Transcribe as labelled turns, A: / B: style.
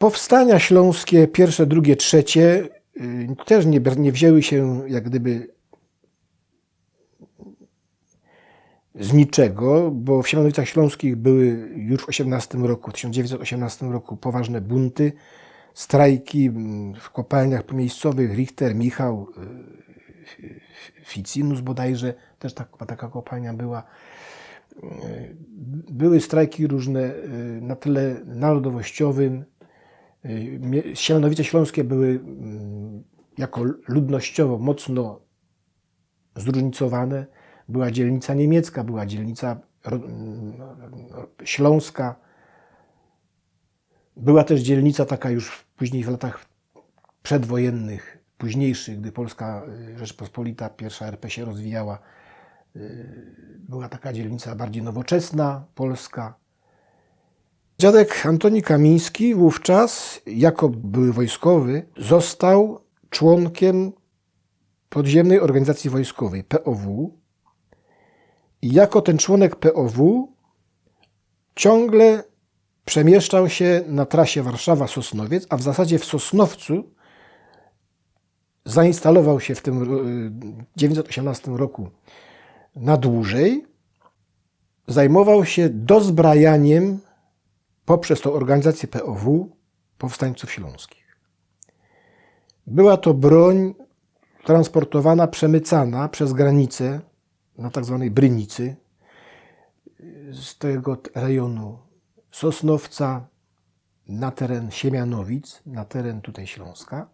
A: Powstania śląskie, pierwsze, drugie, trzecie, y, też nie, nie wzięły się jak gdyby z niczego, bo w Siemianowicach Śląskich były już w 18 roku, w 1918 roku poważne bunty, strajki w kopalniach miejscowych, Richter, Michał, y, Ficinus bodajże, też tak, taka kopalnia była. Y, Były strajki różne na tle narodowościowym. Siemianowice Śląskie były mm, jako ludnościowo mocno zróżnicowane. Była dzielnica niemiecka, była dzielnica mm, śląska. Była też dzielnica taka już później w latach przedwojennych, późniejszych, gdy Polska y, Rzeczpospolita, pierwsza RP się rozwijała. y, Była taka dzielnica bardziej nowoczesna, polska. Dziadek Antoni Kamiński wówczas, jako były wojskowy, został członkiem podziemnej organizacji wojskowej POW. I jako ten członek POW ciągle przemieszczał się na trasie Warszawa-Sosnowiec, a w zasadzie w Sosnowcu zainstalował się w tym y, 1918 roku na dłużej. Zajmował się dozbrajaniem poprzez tą organizację POW powstańców śląskich. Była to broń transportowana, przemycana przez granicę na tak zwanej Brynicy z tego rejonu Sosnowca na teren Siemianowic, na teren tutaj Śląska.